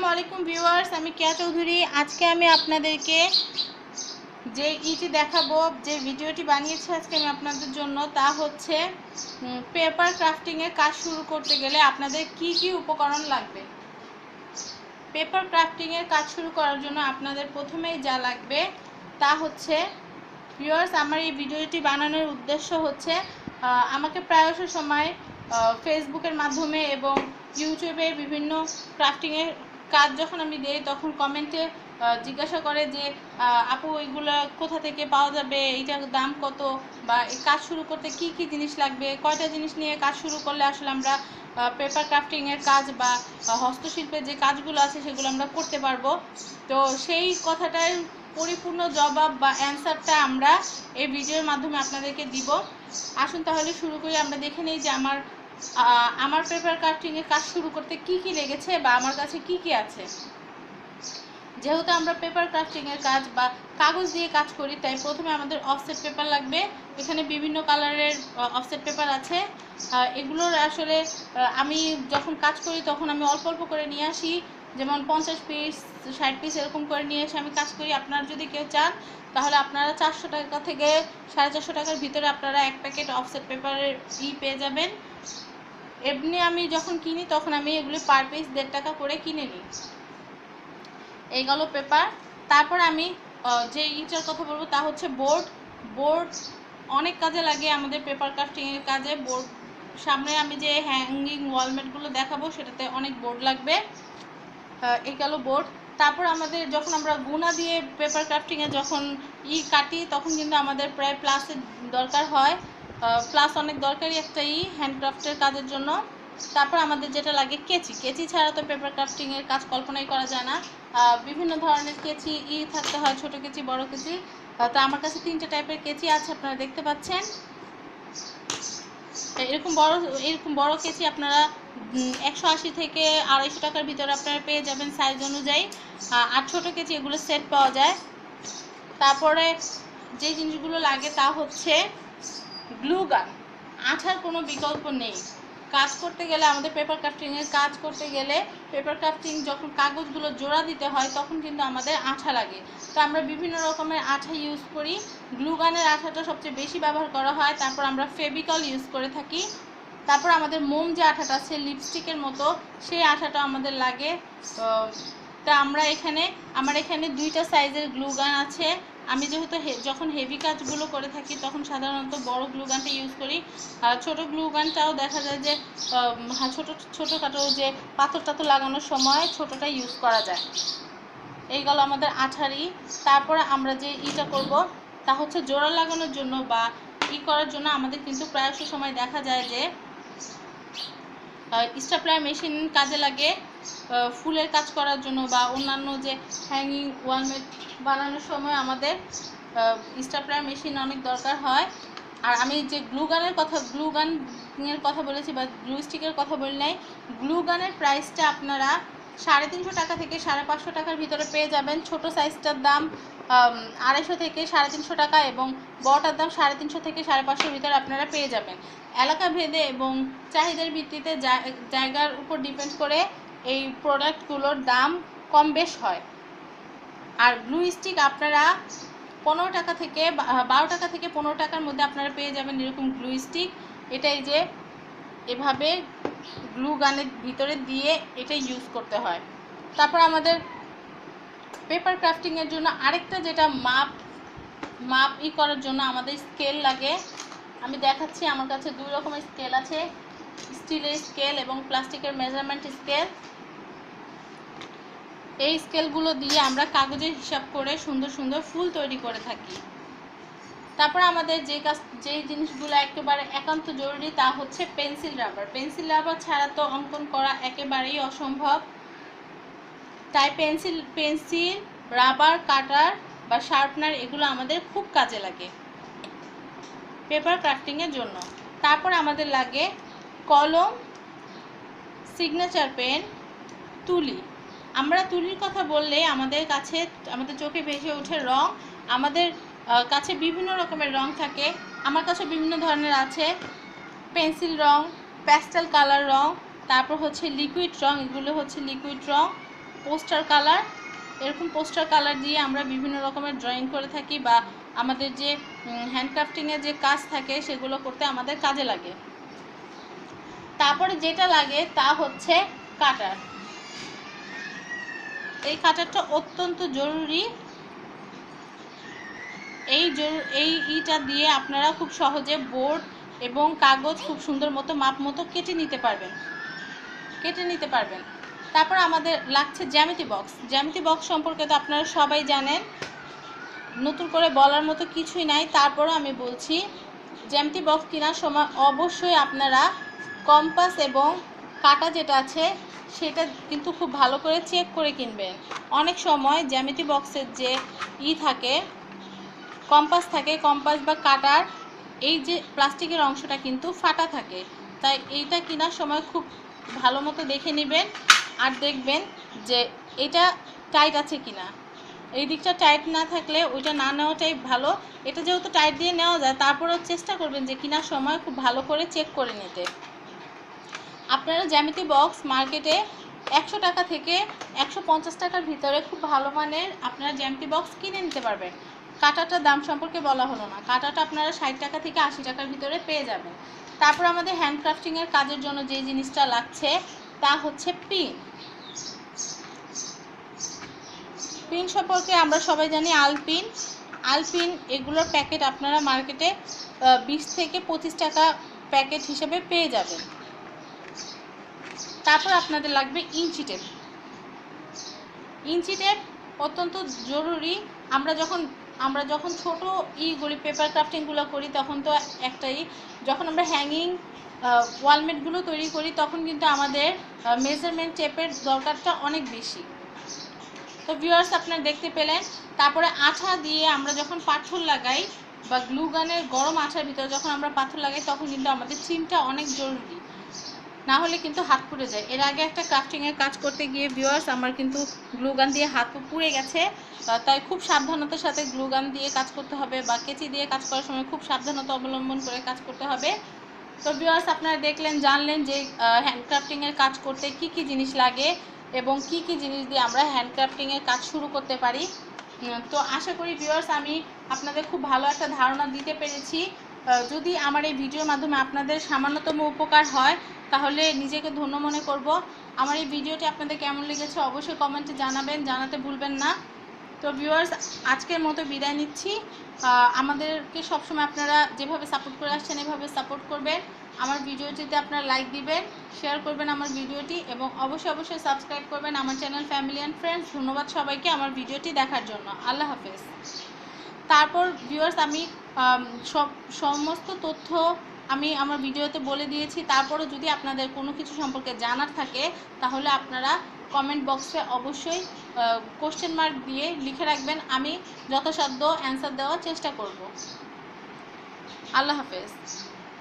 আসসালামু আলাইকুম ভিউয়ার্স, আমি কেয়া চৌধুরী। আজকে আমি আপনাদেরকে যে ইটি দেখাবো, যে ভিডিওটি বানিয়েছি আজকে আমি আপনাদের জন্য, তা হচ্ছে পেপার ক্রাফটিংয়ের কাজ শুরু করতে গেলে আপনাদের কি কি উপকরণ লাগবে? পেপার ক্রাফটিংয়ের কাজ শুরু করার জন্য আপনাদের প্রথমেই যা লাগবে, তা হচ্ছে, ভিউয়ার্স, আমার এই ভিডিওটি বানানোর উদ্দেশ্য হচ্ছে আমাকে প্রায়শ সময় ফেসবুকের মাধ্যমে এবং ইউটিউবে বিভিন্ন ক্রাফটিংয়ের কাজ যখন আমি দিই, তখন কমেন্টে জিজ্ঞাসা করে যে আপু এইগুলো কোথা থেকে পাওয়া যাবে? এইটার দাম কত? বা কাজ শুরু করতে কি কি জিনিস লাগবে? কয়টা জিনিস নিয়ে কাজ শুরু করলে আসলে আমরা পেপার ক্রাফটিংয়ের কাজ বা হস্তশিল্পের যে কাজগুলো আছে, সেগুলো আমরা করতে পারব। তো সেই কথাটার পরিপূর্ণ জবাব বা অ্যান্সারটা আমরা এই ভিডিওর মাধ্যমে আপনাদেরকে দিব। আসুন তাহলে শুরু করি। আমরা দেখে নিই যে আমার আমার পেপার ক্রাফটিংয়ের কাজ শুরু করতে কি কি লেগেছে বা আমার কাছে কি কি আছে? যেহেতু আমরা পেপার ক্রাফটিংয়ের কাজ বা কাগজ দিয়ে কাজ করি, তাই প্রথমে আমাদের অফসেট পেপার লাগবে। এখানে বিভিন্ন কালারের অফসেট পেপার আছে। এগুলোর আসলে আমি যখন কাজ করি তখন আমি অল্প অল্প করে নিয়ে আসি। যেমন পঞ্চাশ পিস ষাট পিস এরকম করে নিয়ে এসে আমি কাজ করি। আপনারা যদি কেউ চান, তাহলে আপনারা চারশো টাকা থেকে সাড়ে চারশো টাকার ভিতরে আপনারা এক প্যাকেট অফসেট পেপারের ই পেয়ে যাবেন। এমনি আমি যখন কিনি তখন আমি এগুলি পার পিস দেড় টাকা করে কিনে নিই। এই গেল পেপার তারপর আমি যে ইটার কথা বলব তা হচ্ছে বোর্ড বোর্ড অনেক কাজে লাগে আমাদের পেপার ক্রাফটিংয়ের কাজে। বোর্ড সামনে আমি যে হ্যাঙ্গিং ওয়ালমেটগুলো দেখাবো সেটাতে অনেক বোর্ড লাগবে। এই গেল বোর্ড তারপর আমাদের যখন আমরা গুণা দিয়ে পেপার ক্রাফটিংয়ে যখন ই কাটি তখন কিন্তু আমাদের প্রায় প্লাসের দরকার হয়। প্লাস অনেক দরকারি একটা ই হ্যান্ডক্রাফটের কাজের জন্য। তারপর আমাদের যেটা লাগে কেচি। কেচি ছাড়া তো পেপার ক্রাফটিংয়ের কাজ কল্পনাই করা যায় না। বিভিন্ন ধরনের কেচি ই থাকতে হয়, ছোট কেচি, বড় কেচি। তো আমার কাছে তিনটে টাইপের কেচি আছে, আপনারা দেখতে পাচ্ছেন। এরকম বড় এরকম বড় কেচি আপনারা একশো আশি থেকে আড়াইশো টাকার ভিতরে আপনারা পেয়ে যাবেন সাইজ অনুযায়ী। আর ছোটো কেচি এগুলো সেট পাওয়া যায়। তারপরে যে জিনিসগুলো লাগে তা হচ্ছে গ্লু গান আঠার কোনো বিকল্প নেই। কাজ করতে গেলে আমাদের পেপার ক্রাফটিংয়ের কাজ করতে গেলে পেপার ক্রাফটিং যখন কাগজগুলো জোড়া দিতে হয়, তখন কিন্তু আমাদের আঠা লাগে। তো আমরা বিভিন্ন রকমের আঠা ইউজ করি। গ্লুগানের আঠাটা সবচেয়ে বেশি ব্যবহার করা হয়। তারপর আমরা ফেবিকল ইউজ করে থাকি। তারপর আমাদের মোম যে আঠাটা আছে লিপস্টিকের মতো, সেই আঠাটা আমাদের লাগে। তা আমরা এখানে, আমার এখানে দুইটা সাইজের গ্লুগান আছে। আমি যেহেতু যখন হেভি কাজগুলো করে থাকি, তখন সাধারণত বড় গ্লু গানটা ইউজ করি। আর ছোটো গ্লু গানটাও দেখা যায় যে ছোটো, ছোটোখাটো যে পাথর টাথর লাগানোর সময় ছোটোটা ইউজ করা যায়। এই গেল আমাদের আঠারি। তারপরে আমরা যে ইটা করব, তা হচ্ছে জোড়া লাগানোর জন্য বা ই করার জন্য আমাদের কিন্তু প্রায়শ সময় দেখা যায় যে স্টাপ্লার মেশিন কাজে লাগে। ফুলের কাজ করার জন্য বা অন্যান্য যে হ্যাঙ্গিং ওয়ালমেট বানানোর সময় আমাদের স্টাপ্লার মেশিন অনেক দরকার হয়। আর আমি যে গ্লু গানের কথা গ্লু গানের কথা বলেছি বা গ্লু স্টিকের কথা বলি নাই গ্লু গানের প্রাইসটা আপনারা সাড়ে তিনশো টাকা থেকে সাড়ে পাঁচশো টাকার ভিতরে পেয়ে যাবেন। ছোট সাইজটার দাম আড়াইশো থেকে সাড়ে তিনশো টাকা এবং বড়টার দাম সাড়ে তিনশো থেকে সাড়ে পাঁচশোর ভিতরে আপনারা পেয়ে যাবেন। এলাকা ভেদে এবং চাহিদার ভিত্তিতে জায়গার উপর ডিপেন্ড করে এই প্রোডাক্টগুলোর দাম কম বেশ হয়। আর গ্লু স্টিক আপনারা পনেরো টাকা থেকে বারো টাকা থেকে পনেরো টাকার মধ্যে আপনারা পেয়ে যাবেন এরকম গ্লু স্টিক এটাই যে এভাবে গ্লু গানের ভিতরে দিয়ে এটা ইউজ করতে হয়। তারপর আমাদের পেপার ক্রাফটিংয়ের জন্য আরেকটা যেটা মাপ মাপ ই করার জন্য আমাদের স্কেল লাগে। আমি দেখাচ্ছি, আমার কাছে দুই রকমের স্কেল আছে। স্টিলের স্কেল এবং প্লাস্টিকের মেজারমেন্ট স্কেল। এই স্কেলগুলো দিয়ে আমরা কাগজের হিসাব করে সুন্দর সুন্দর ফুল তৈরি করে থাকি। তারপর আমাদের যে কাজ, যে জিনিসগুলো একেবারে একান্ত জরুরি তা হচ্ছে পেন্সিল রাবার। পেন্সিল রাবার ছাড়া তো অঙ্কন করা একেবারেই অসম্ভব। তাই পেন্সিল পেন্সিল, রাবার, কাটার বা শার্পনার এগুলো আমাদের খুব কাজে লাগে। পেপার ক্রাফটিংয়ের জন্য। তারপর আমাদের লাগে কলম সিগনেচার পেন তুলি। আমরা তুলির কথা বললে আমাদের কাছে, আমাদের চোখে ভেসে ওঠে রং। আমাদের কাছে বিভিন্ন রকমের রং থাকে। আমার কাছে বিভিন্ন ধরনের আছে। পেন্সিল রং প্যাস্টেল কালার রং, তারপর হচ্ছে লিকুইড রং, এগুলো হচ্ছে লিকুইড রং পোস্টার কালার এরকম পোস্টার কালার দিয়ে আমরা বিভিন্ন রকমের ড্রয়িং করে থাকি বা আমাদের যে হ্যান্ডক্রাফটিংয়ের যে কাজ থাকে, সেগুলো করতে আমাদের কাজে লাগে। তারপরে যেটা লাগে তা হচ্ছে কাটার। এই কাটারটা অত্যন্ত জরুরি। এই এই ইটা দিয়ে আপনারা খুব সহজে বোর্ড এবং কাগজ খুব সুন্দর মতো মাপ মতো কেটে নিতে পারবেন। কেটে নিতে পারবেন। তারপর আমাদের লাগছে জ্যামিতি বক্স। জ্যামিতি বক্স সম্পর্কে তো আপনারা সবাই জানেন। নতুন করে বলার মতো কিছুই নাই। তারপরও আমি বলছি, জ্যামিতি বক্স কেনার সময় অবশ্যই আপনারা কম্পাস এবং কাটা যেটা আছে, সেটা কিন্তু খুব ভালো করে চেক করে কিনবেন। অনেক সময় জ্যামিতি বক্সের যে ই থাকে, কম্পাস থাকে, কম্পাস বা কাটার এই যে প্লাস্টিকের অংশটা কিন্তু ফাটা থাকে। তাই এইটা কেনার সময় খুব ভালো মতো দেখে নেবেন আর দেখবেন যে এটা টাইট আছে কিনা। এই দিকটা টাইট না থাকলে ওইটা না নেওয়াটাই ভালো। এটা যেহেতু টাইট দিয়ে নেওয়া যায়, তারপরেও চেষ্টা করবেন যে কেনার সময় খুব ভালো করে চেক করে নিতে। আপনারা জ্যামিতি বক্স মার্কেটে একশো টাকা থেকে একশো পঞ্চাশ টাকার ভিতরে খুব ভালো মানের আপনারা জ্যামিতি বক্স কিনে নিতে পারবেন। কাটাটার দাম সম্পর্কে বলা হলো না। কাটাটা আপনারা ষাট টাকা থেকে আশি টাকার ভিতরে পেয়ে যাবেন। তারপর আমাদের হ্যান্ডক্রাফটিংয়ের কাজের জন্য যে জিনিসটা লাগছে তা হচ্ছে পিন পিন সম্পর্কে আমরা সবাই জানি আলপিন। আলপিন এগুলোর প্যাকেট আপনারা মার্কেটে বিশ থেকে পঁচিশ টাকা প্যাকেট হিসেবে পেয়ে যাবেন। তারপর আপনাদের লাগবে ইঞ্চি টেপ। ইঞ্চি টেপ অত্যন্ত জরুরি। আমরা যখন আমরা যখন ছোট ইগুলি পেপার ক্রাফটিংগুলো করি, তখন তো একটাই, যখন আমরা হ্যাঙ্গিং ওয়ালমেটগুলো তৈরি করি, তখন কিন্তু আমাদের মেজারমেন্ট টেপের দরকারটা অনেক বেশি। তো ভিউয়ার্স আপনারা দেখতে পেলেন, তারপরে আঠা দিয়ে আমরা যখন পাথর লাগাই, বা গ্লুগানের গরম আঠার ভিতরে যখন আমরা পাথর লাগাই, তখন কিন্তু আমাদের চিমটা অনেক জরুরি। না হলে কিন্তু হাত পুড়ে যায়। এর আগে একটা ক্রাফটিংয়ের কাজ করতে গিয়ে ভিউয়ার্স আমার কিন্তু গ্লু গান দিয়ে হাত পুড়ে গেছে। তাই খুব সাবধানতার সাথে গ্লু গান দিয়ে কাজ করতে হবে বা কেচি দিয়ে কাজ করার সময় খুব সাবধানতা অবলম্বন করে কাজ করতে হবে। তো ভিউয়ার্স আপনারা দেখলেন, জানলেন যে হ্যান্ডক্রাফটিংয়ের কাজ করতে কি কি জিনিস লাগে এবং কি কি জিনিস দিয়ে আমরা হ্যান্ডক্রাফটিংয়ের কাজ শুরু করতে পারি। তো আশা করি ভিউয়ার্স আমি আপনাদের খুব ভালো একটা ধারণা দিতে পেরেছি। যদি আমার এই ভিডিওর মাধ্যমে আপনাদের সামান্যতম উপকার হয় তাহলে নিজেকে ধন্য মনে করব। আমার এই ভিডিওটি আপনাদের কেমন লেগেছে অবশ্যই কমেন্টে জানাবেন, জানাতে ভুলবেন না। তো ভিউয়ার্স আজকের মতো বিদায় নিচ্ছি। আমাদেরকে সবসময় আপনারা যেভাবে সাপোর্ট করে আসছেন, এভাবে সাপোর্ট করবেন। আমার ভিডিওটিতে আপনারা লাইক দিবেন শেয়ার করবেন আমার ভিডিওটি এবং অবশ্যই অবশ্যই সাবস্ক্রাইব করবেন আমার চ্যানেল ফ্যামিলি অ্যান্ড ফ্রেন্ডস ধন্যবাদ সবাইকে আমার ভিডিওটি দেখার জন্য। আল্লাহ হাফেজ। তারপর ভিউয়ার্স আমি, সব, সমস্ত তথ্য আমি আমার ভিডিওতে বলে দিয়েছি, তারপরও যদি আপনাদের কোনো কিছু সম্পর্কে জানার থাকে, তাহলে আপনারা কমেন্ট বক্সে অবশ্যই কোশ্চেন মার্ক দিয়ে লিখে রাখবেন। আমি যথাসাধ্য অ্যান্সার দেওয়ার চেষ্টা করব। আল্লাহ হাফেজ।